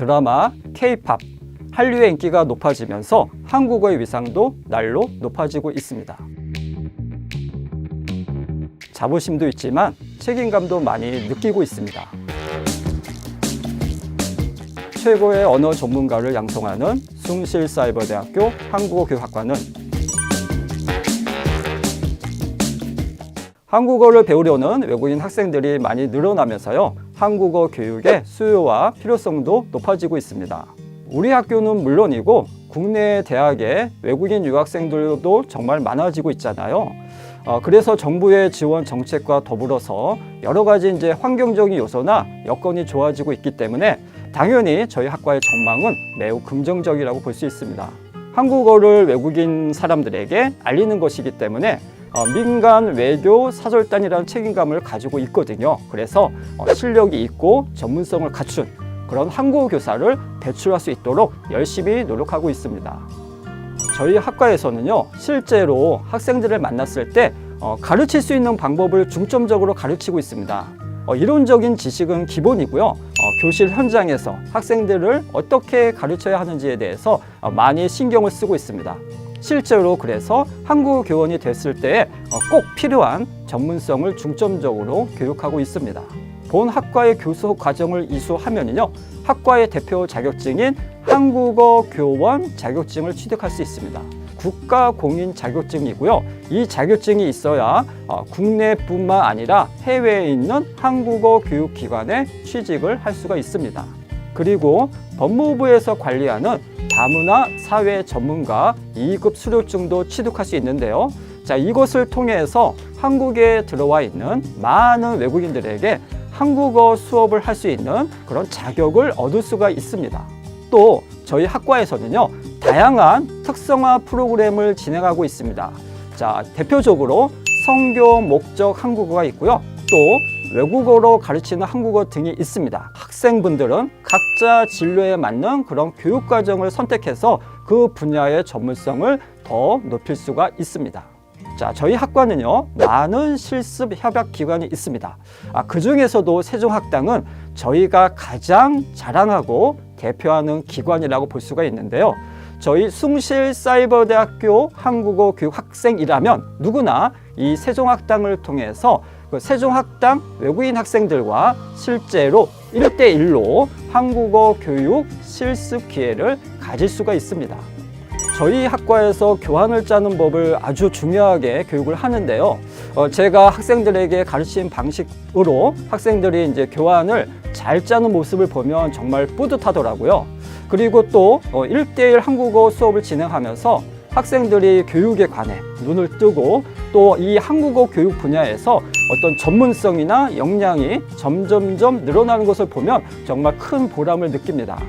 드라마, K-팝, 한류의 인기가 높아지면서 한국어의 위상도 날로 높아지고 있습니다. 자부심도 있지만 책임감도 많이 느끼고 있습니다. 최고의 언어 전문가를 양성하는 숭실사이버대학교 한국어교육학과는 한국어를 배우려는 외국인 학생들이 많이 늘어나면서요. 한국어 교육의 수요와 필요성도 높아지고 있습니다. 우리 학교는 물론이고 국내 대학의 외국인 유학생들도 정말 많아지고 있잖아요. 어, 그래서 정부의 지원 정책과 더불어서 여러 가지 이제 환경적인 요소나 여건이 좋아지고 있기 때문에 당연히 저희 학과의 전망은 매우 긍정적이라고 볼 수 있습니다. 한국어를 외국인 사람들에게 알리는 것이기 때문에 어, 민간 외교 사절단이라는 책임감을 가지고 있거든요. 그래서 어, 실력이 있고 전문성을 갖춘 그런 한국어 교사를 배출할 수 있도록 열심히 노력하고 있습니다. 저희 학과에서는요, 실제로 학생들을 만났을 때 어, 가르칠 수 있는 방법을 중점적으로 가르치고 있습니다. 어, 이론적인 지식은 기본이고요. 어, 교실 현장에서 학생들을 어떻게 가르쳐야 하는지에 대해서 어, 많이 신경을 쓰고 있습니다. 실제로 그래서 한국 교원이 됐을 때꼭 필요한 전문성을 중점적으로 교육하고 있습니다. 본 학과의 교수 과정을 이수하면요 학과의 대표 자격증인 한국어 교원 자격증을 취득할 수 있습니다. 국가 공인 자격증이고요. 이 자격증이 있어야 어, 국내뿐만 아니라 해외에 있는 한국어 교육 기관에 취직을 할 수가 있습니다. 그리고 법무부에서 관리하는 다문화 사회 전문가 2급 수료증도 취득할 수 있는데요. 자, 이것을 통해서 한국에 들어와 있는 많은 외국인들에게 한국어 수업을 할 수 있는 그런 자격을 얻을 수가 있습니다. 또 저희 학과에서는요, 다양한 특성화 프로그램을 진행하고 있습니다. 자, 대표적으로 성교 목적 한국어가 있고요. 또 외국어로 가르치는 한국어 등이 있습니다. 학생분들은 각자 진로에 맞는 그런 교육 과정을 선택해서 그 분야의 전문성을 더 높일 수가 있습니다. 자, 저희 학과는요, 많은 실습 협약 기관이 있습니다. 아, 그 중에서도 세종학당은 저희가 가장 자랑하고 대표하는 기관이라고 볼 수가 있는데요. 저희 숭실사이버대학교 한국어 교육 학생이라면 누구나 이 세종학당을 통해서 그 세종학당 외국인 학생들과 실제로 일대일로 한국어 교육 실습 기회를 가질 수가 있습니다. 저희 학과에서 교환을 짜는 법을 아주 중요하게 교육을 하는데요. 어, 제가 학생들에게 가르친 방식으로 학생들이 이제 교환을 잘 짜는 모습을 보면 정말 뿌듯하더라고요. 그리고 또 어, 1대1 한국어 수업을 진행하면서 학생들이 교육에 관해 눈을 뜨고 또 이 한국어 교육 분야에서 어떤 전문성이나 역량이 점점점 늘어나는 것을 보면 정말 큰 보람을 느낍니다.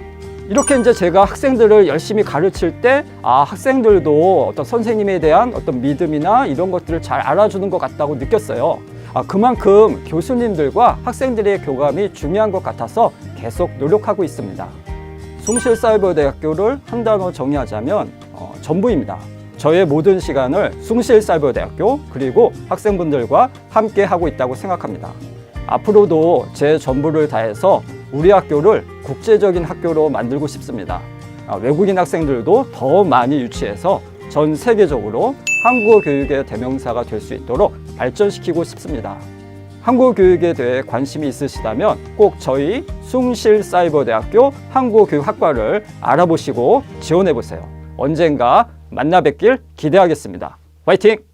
이렇게 이제 제가 학생들을 열심히 가르칠 때, 아, 학생들도 어떤 선생님에 대한 어떤 믿음이나 이런 것들을 잘 알아주는 것 같다고 느꼈어요. 아, 그만큼 교수님들과 학생들의 교감이 중요한 것 같아서 계속 노력하고 있습니다. 숭실사이버대학교를 한 단어 정의하자면 어, 전부입니다. 저의 모든 시간을 숭실사이버대학교 그리고 학생분들과 함께 하고 있다고 생각합니다. 앞으로도 제 전부를 다해서 우리 학교를 국제적인 학교로 만들고 싶습니다. 아, 외국인 학생들도 더 많이 유치해서 전 세계적으로 한국어 교육의 대명사가 될 수 있도록 발전시키고 싶습니다. 한국어 교육에 대해 관심이 있으시다면 꼭 저희 숭실사이버대학교 한국어 교육학과를 알아보시고 지원해 보세요. 언젠가 만나 뵙길 기대하겠습니다. 화이팅!